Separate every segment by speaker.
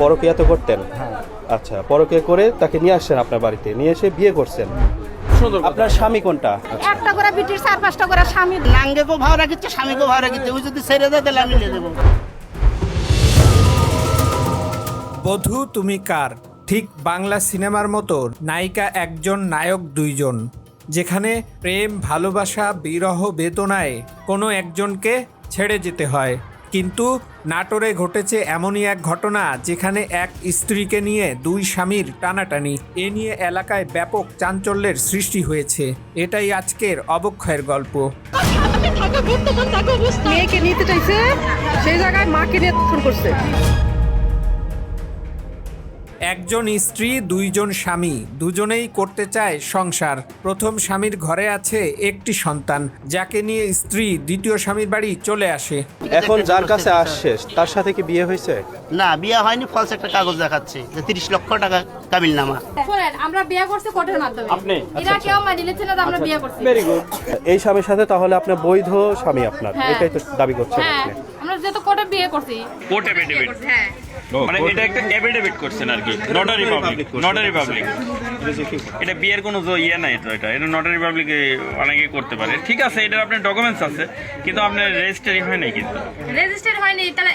Speaker 1: পরকিয়া তো করতেন। আচ্ছা পরকিয়া করে তাকে নিয়ে আসছেন আপনার বাড়িতে নিয়ে এসে বিয়ে করছেন। আপনার স্বামী কোনটা?
Speaker 2: একটা করে বিটির চার পাঁচটা করে স্বামী
Speaker 3: নাঙ্গেকেও ভাও রাখিচ্ছে স্বামীকেও ভাও রাখিচ্ছে। ওই যদি ছেড়ে দেয় তাহলে আমি নিয়ে দেবো।
Speaker 4: বধূ তুমি কার? ঠিক বাংলা সিনেমার মতো নায়িকা একজন নায়ক দুইজন। যেখানে প্রেম ভালোবাসা বিরহ বেদনায় কোনো একজনকে ছেড়ে যেতে হয়। কিন্তু নাটোরে ঘটেছে এমনই এক ঘটনা, যেখানে এক স্ত্রীকে নিয়ে দুই স্বামীর টানাটানি। এ নিয়ে এলাকায় ব্যাপক চাঞ্চল্যের সৃষ্টি হয়েছে। এটাই আজকের অবক্ষয়ের গল্প।
Speaker 2: মেয়েকে নিতে চাইছে, সেই জায়গায় মাকে নিয়ে করছে।
Speaker 4: একজন স্ত্রী দুইজন স্বামী। দুজনেই করতে চায় সংসার। প্রথম স্বামীর ঘরে আছে একটি সন্তান যাকে নিয়ে স্ত্রী দ্বিতীয় স্বামীর বাড়ি চলে আসে।
Speaker 1: এখন যার কাছে আসছে তার সাথে কি বিয়ে হয়েছে?
Speaker 3: না বিয়ে হয়নি ফলস একটা কাগজ দেখাচ্ছে যে তিরিশ লক্ষ টাকা কাবিল নামা
Speaker 5: শোনেন আমরা বিয়ে করছি কোর্টের মাধ্যমে। আপনি? এরা কেউ মানি নিচ্ছে না আমরা বিয়ে করছি।
Speaker 1: ভেরি গুড এই স্বামীর সাথে তাহলে আপনার বৈধ স্বামী আপনার
Speaker 5: হ্যাঁ।
Speaker 1: এটাই তো দাবি করছেন
Speaker 5: হ্যাঁ।
Speaker 1: আপনি।
Speaker 5: আমরা যেহেতু কোর্টে বিয়ে করছি।
Speaker 6: কোর্ট এফিডেভিট
Speaker 5: হ্যাঁ।
Speaker 6: মানে এটা একটা এফিডেভিট করছেন আর কি নটারি পাবলিক নটারি পাবলিক এটা বিয়ের কোনো জো ইয়ে নাই তো এটা। এটা নটারি পাবলিকে অনেকে করতে পারে। ঠিক আছে এটার আপনার ডকুমেন্টস আছে কিন্তু আপনার রেজিস্ট্রি হয় নাই কিন্তু।
Speaker 5: রেজিস্টার হয়নি তাহলে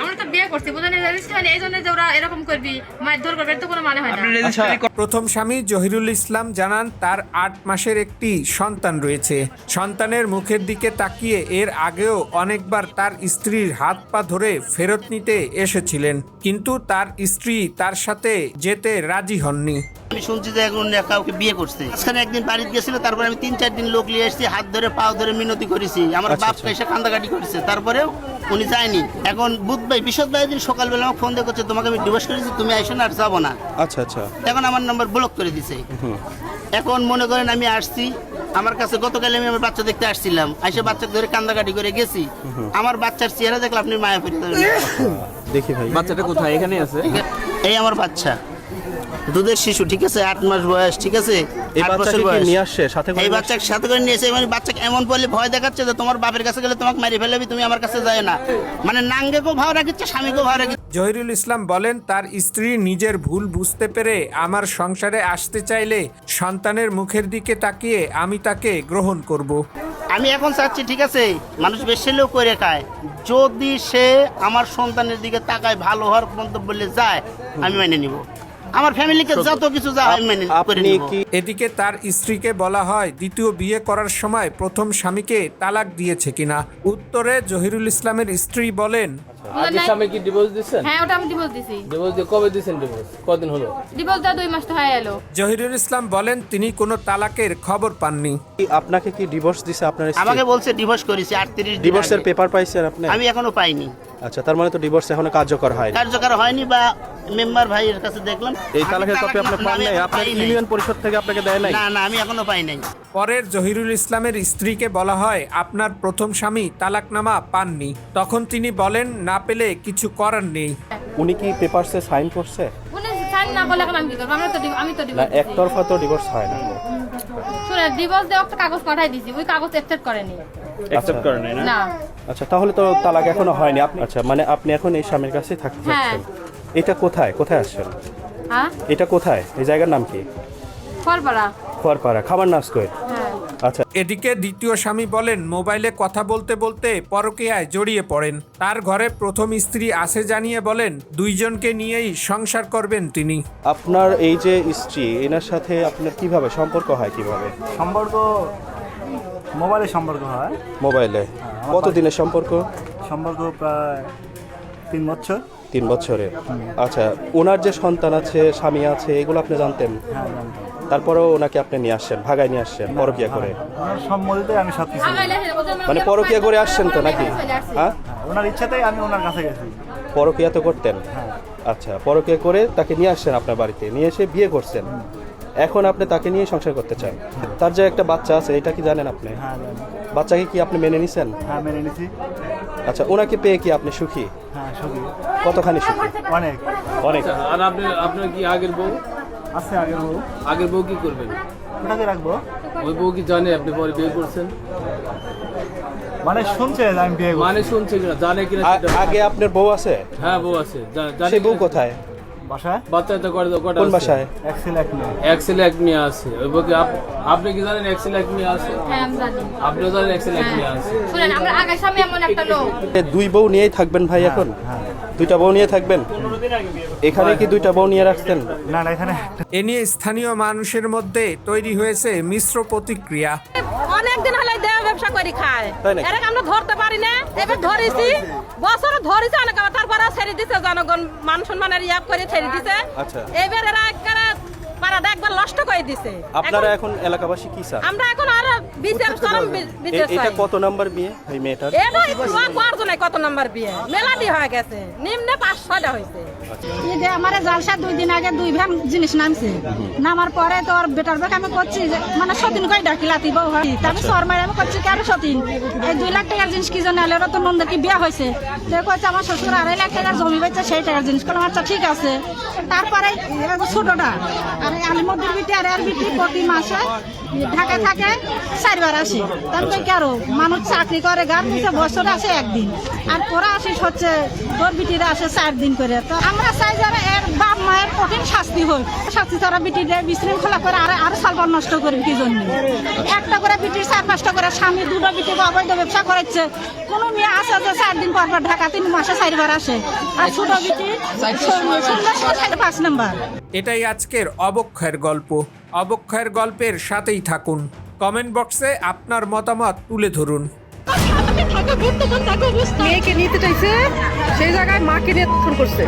Speaker 5: আমরা তো বিয়ে করছি বুঝলেন? রেজিস্টার হয়নি এই জন্য যে ওরা এরকম করবি মারধর করবে তো কোনো মানে হয় না।
Speaker 6: আপনি রেজিস্ট্রি
Speaker 4: প্রথম স্বামী জহিরুল ইসলাম জানান তার আট মাসের একটি সন্তান রয়েছে। সন্তানের মুখের দিকে তাকিয়ে এর আগেও অনেকবার তার স্ত্রীর হাত পা ধরে ফেরত নিতে এসেছিলেন। কিন্তু তার স্ত্রী তার সাথে যেতে রাজি হননি।
Speaker 3: আমি শুনছি যে এখন কাউকে বিয়ে করছে। মাঝখানে একদিন বাড়িতে গেছিল তারপরে আমি তিন চার দিন লোক নিয়ে এসেছি হাত ধরে পাও ধরে মিনতি করেছি। আমার
Speaker 1: আচ্ছা,
Speaker 3: বাপকে এসে কান্দাকাটি করেছে। তারপরেও উনি যায়নি। এখন বুধ ভাই বিশদ ভাই দিন সকালবেলা আমাকে ফোন দিয়ে করছে তোমাকে আমি ডিভোর্স করেছি তুমি আইসো না আর যাব না।
Speaker 1: আচ্ছা আচ্ছা।
Speaker 3: এখন আমার নাম্বার ব্লক করে দিছে। এখন মনে করেন আমি আসছি আমার কাছে গতকাল আমি আমার বাচ্চা দেখতে আসছিলাম। এসে বাচ্চা ধরে কান্দাকাটি করে গেছি। আমার বাচ্চার চেহারা দেখলে আপনি মায়া ফিরে
Speaker 1: দেখি ভাই।
Speaker 7: বাচ্চাটা কোথায়? এখানে আছে।
Speaker 3: এই আমার বাচ্চা। দুধের শিশু ঠিক আছে? আট মাস বয়স ঠিক আছে?
Speaker 1: এই
Speaker 3: আট
Speaker 1: বাচ্চাকে
Speaker 3: বছর বয়স।
Speaker 1: নিয়ে আসছে? সাথে করে
Speaker 3: এই
Speaker 1: নিয়ে
Speaker 3: বাচ্চাকে সাথে করে নিয়েছে মানে বাচ্চাকে এমন বলে ভয় দেখাচ্ছে যে তোমার বাপের কাছে গেলে তোমাকে মারি ফেলবি তুমি আমার কাছে যায় না। মানে নাঙ্গেকেও ভাও রাখিচ্ছে স্বামীকেও ভাও রাখিচ্ছে।
Speaker 4: জহিরুল ইসলাম বলেন তার স্ত্রী নিজের ভুল বুঝতে পেরে আমার সংসারে আসতে চাইলে সন্তানের মুখের দিকে তাকিয়ে আমি তাকে গ্রহণ করব।
Speaker 3: আমি এখন চাচ্ছি ঠিক আছে মানুষ বেশি লোক করে খায়। যদি সে আমার সন্তানের দিকে তাকায় ভালো হওয়ার মন্তব্য বলে যায় আমি মেনে নিব। আমার ফ্যামিলিকে যত কিছু যা হয় আমি মেনে করে নিব।
Speaker 1: কি
Speaker 4: এদিকে তার স্ত্রীকে বলা হয় দ্বিতীয় বিয়ে করার সময় প্রথম স্বামীকে তালাক দিয়েছে কিনা? উত্তরে জহিরুল ইসলামের স্ত্রী বলেন
Speaker 7: আগে স্বামী কি ডিভোর্স
Speaker 5: হ্যাঁ ওটা আমি ডিভোর্স দিছি।
Speaker 7: ডিভোর্স দিয়ে কবে ডিভোর্স কদিন হলো?
Speaker 5: ডিভোর্স দেওয়া দুই মাস তো হয়ে এলো
Speaker 4: জহিরুল ইসলাম বলেন তিনি কোনো তালাকের খবর পাননি।
Speaker 1: আপনাকে কি ডিভোর্স দিছে আপনার স্ত্রী?
Speaker 3: আমাকে বলছে ডিভোর্স করেছি আটত্রিশ
Speaker 1: ডিভোর্সের পেপার পাইছেন আপনি?
Speaker 3: আমি এখনও পাইনি।
Speaker 1: আচ্ছা তার মানে তো ডিভোর্স এখনও কার্যকর হয়নি।
Speaker 3: কার্যকর হয়নি বা মেম্বার ভাইয়ের কাছে দেখলাম।
Speaker 1: এই তালাকের কপি আপনি পান নাই? ইউনিয়ন পরিষদ থেকে আপনাকে দেয় নাই?
Speaker 3: না না আমি এখনও পাই নাই।
Speaker 4: পরের জহিরুল ইসলামের স্ত্রীকে বলা হয় আপনার প্রথম স্বামী তালাকনামা পাননি। তখন তিনি বলেন না পেলে কিছু করার নেই।
Speaker 1: উনি কি পেপারসে সাইন করছে?
Speaker 5: না করলে এখন আমি কি করব? আমরা তো আমি তো
Speaker 1: না একতরফা তো ডিভোর্স হয় না।
Speaker 5: শুনে ডিভোর্স দেওয়া একটা কাগজ পাঠাই দিছি। ওই কাগজ অ্যাকসেপ্ট করেনি।
Speaker 6: অ্যাকসেপ্ট করে না?
Speaker 5: না।
Speaker 1: আচ্ছা তাহলে তো তালাক এখনও হয়নি। আপনি আচ্ছা মানে আপনি এখন এই স্বামীর কাছে থাকতে
Speaker 5: হ্যাঁ।
Speaker 1: চাচ্ছেন? এটা কোথায়? কোথায় আসছেন?
Speaker 5: হ্যাঁ?
Speaker 1: এটা কোথায়? এই জায়গার নাম কি? খাবার নাচ
Speaker 5: হ্যাঁ।
Speaker 1: আচ্ছা।
Speaker 4: এদিকে দ্বিতীয় স্বামী বলেন মোবাইলে কথা বলতে বলতে পরকীয়ায় জড়িয়ে পড়েন। তার ঘরে প্রথম স্ত্রী আসে জানিয়ে বলেন দুইজনকে নিয়েই সংসার করবেন তিনি।
Speaker 1: আপনার এই যে স্ত্রী এনার সাথে আপনার কীভাবে সম্পর্ক হয় কীভাবে?
Speaker 8: সম্পর্ক মোবাইলে সম্পর্ক হয়।
Speaker 1: মোবাইলে। কতদিনের সম্পর্ক?
Speaker 8: সম্পর্ক প্রায় তিন বছর।
Speaker 1: তিন বছরের। আচ্ছা ওনার যে সন্তান আছে স্বামী আছে এগুলো আপনি জানতেন?
Speaker 8: হ্যাঁ
Speaker 1: তারপরেও ওনাকে আপনি নিয়ে আসছেন ভাগায় নিয়ে আসছেন পরকিয়া করে?
Speaker 8: সম্মতিতে আমি সব কিছু
Speaker 1: মানে পরকিয়া করে আসছেন তো নাকি? হ্যাঁ?
Speaker 8: ওনার ইচ্ছাতেই আমি ওনার কাছে গেছি।
Speaker 1: পরকিয়া তো করতেন?
Speaker 8: হ্যাঁ।
Speaker 1: আচ্ছা পরকিয়া করে তাকে নিয়ে আসছেন আপনার বাড়িতে নিয়ে এসে বিয়ে করছেন। এখন আপনি তাকে নিয়ে সংসার করতে চান। তার যে একটা বাচ্চা আছে এটা কি জানেন আপনি?
Speaker 8: হ্যাঁ
Speaker 1: বাচ্চাকে কি আপনি মেনে নিছেন?
Speaker 8: হ্যাঁ মেনে নিছি।
Speaker 1: আচ্ছা ওনাকে পেয়ে কি আপনি সুখী?
Speaker 8: হ্যাঁ সুখী।
Speaker 1: কতখানি সুখী?
Speaker 8: অনেক।
Speaker 1: অনেক।
Speaker 7: আর আপনি আপনার কি আগের বউ?
Speaker 8: আছে আগের বউ।
Speaker 7: আগের বউ কি করবেন?
Speaker 8: ওটাকে রাখব?
Speaker 7: ওই বউ কি জানে আপনি পরে বিয়ে করছেন?
Speaker 8: মানে শুনছে যে আমি বিয়ে
Speaker 7: মানে শুনছে কিনা জানে কিনা
Speaker 1: আগে আপনার বউ আছে?
Speaker 7: হ্যাঁ বউ আছে। জানে
Speaker 1: বউ কোথায়?
Speaker 8: বাসায়?
Speaker 7: বাচ্চা তো কটা
Speaker 1: কোন
Speaker 7: আছে?
Speaker 1: বাসায়?
Speaker 7: ওই কি আপ- আপনি কি জানেন আছে?
Speaker 5: হ্যাঁ আমি জানি।
Speaker 7: জানেন এক আছে?
Speaker 5: শুনেন আমরা আগে সামনে এমন একটা লোক।
Speaker 1: দুই বউ নিয়েই থাকবেন ভাই এখন? দুইটা বউ নিয়ে থাকবেন? এখানে কি দুইটা বউ নিয়ে রাখতেন
Speaker 8: না না এখানে
Speaker 4: এ নিয়ে স্থানীয় মানুষের মধ্যে তৈরি হয়েছে মিশ্র প্রতিক্রিয়া।
Speaker 2: অনেকদিন হলে দেহ ব্যবসা করে খায়। আমরা ধরতে পারি না এবার ধরেছি। বছর ধরেছি অনেক তারপরে ছেড়ে দিছে জনগণ মান সম্মানের ইয়াপ করে ছেড়ে দিছে।
Speaker 1: আচ্ছা।
Speaker 2: এবার এরা একবারে পাড়াটা একবার নষ্ট করে দিছে।
Speaker 1: আপনারা
Speaker 2: এখন
Speaker 1: এলাকাবাসী কি চান?
Speaker 2: আমরা এখন আর বিচার চরম বিচার
Speaker 1: এটা কত নাম্বার বিয়ে এই মেয়েটার?
Speaker 2: এটা কত কত নাম্বার বিয়ে? হয়ে গেছে। নিম্নে পাঁচ ছয়টা হয়েছে।
Speaker 9: ঈদে আমার জালসা দুই দিন আগে দুই ভ্যান জিনিস নামছে। নামার পরে তোর বেটার বেক আমি করছি যে মানে সতীন কই ডাকিলাতি বউ হয়। তারপরে শর্মায় আমি করছি কেন সতীন? এই দুই লাখ টাকার জিনিস কি জন্য এলো তো নন্দের কি বিয়ে হয়েছে? তো কইছে আমার শ্বশুর আড়াই লাখ টাকার জমি বেচে সেই টাকার জিনিস করলাম আচ্ছা ঠিক আছে। তারপরে ছোটটা আর আলিমদ্দির বিটি আর প্রতি মাসে ঢাকা থাকে চারবার আসে। তারপরে কি আরও? মানুষ চাকরি করে গান দিতে বছর আসে একদিন। আর তোরা আসিস হচ্ছে তোর বিটিরা আসে চার দিন করে। তো আমরা চাই যারা এর বাপ মায়ের কঠিন শাস্তি হোক। শাস্তি তারা বিটিদের বিশৃঙ্খলা করে আর আর সালবার নষ্ট করবে কি জন্য? একটা করে বিটির চার পাঁচটা করে স্বামী, দুটো বিটিকে অবৈধ ব্যবসা করেছে। কোনো মেয়ে আসে যে চার দিন পর পর ঢাকা তিন মাসে চারবার আসে। আর ছোট বিটি ষোলো পাঁচ নাম্বার।
Speaker 4: এটাই আজকের অবক্ষয়ের গল্প। অবক্ষয়ের গল্পের সাথেই থাকুন। কমেন্ট বক্সে আপনার মতামত তুলে ধরুন।
Speaker 2: মেয়েকে নিতে চাইছে সেই জায়গায় মাকে নিয়ে করছে।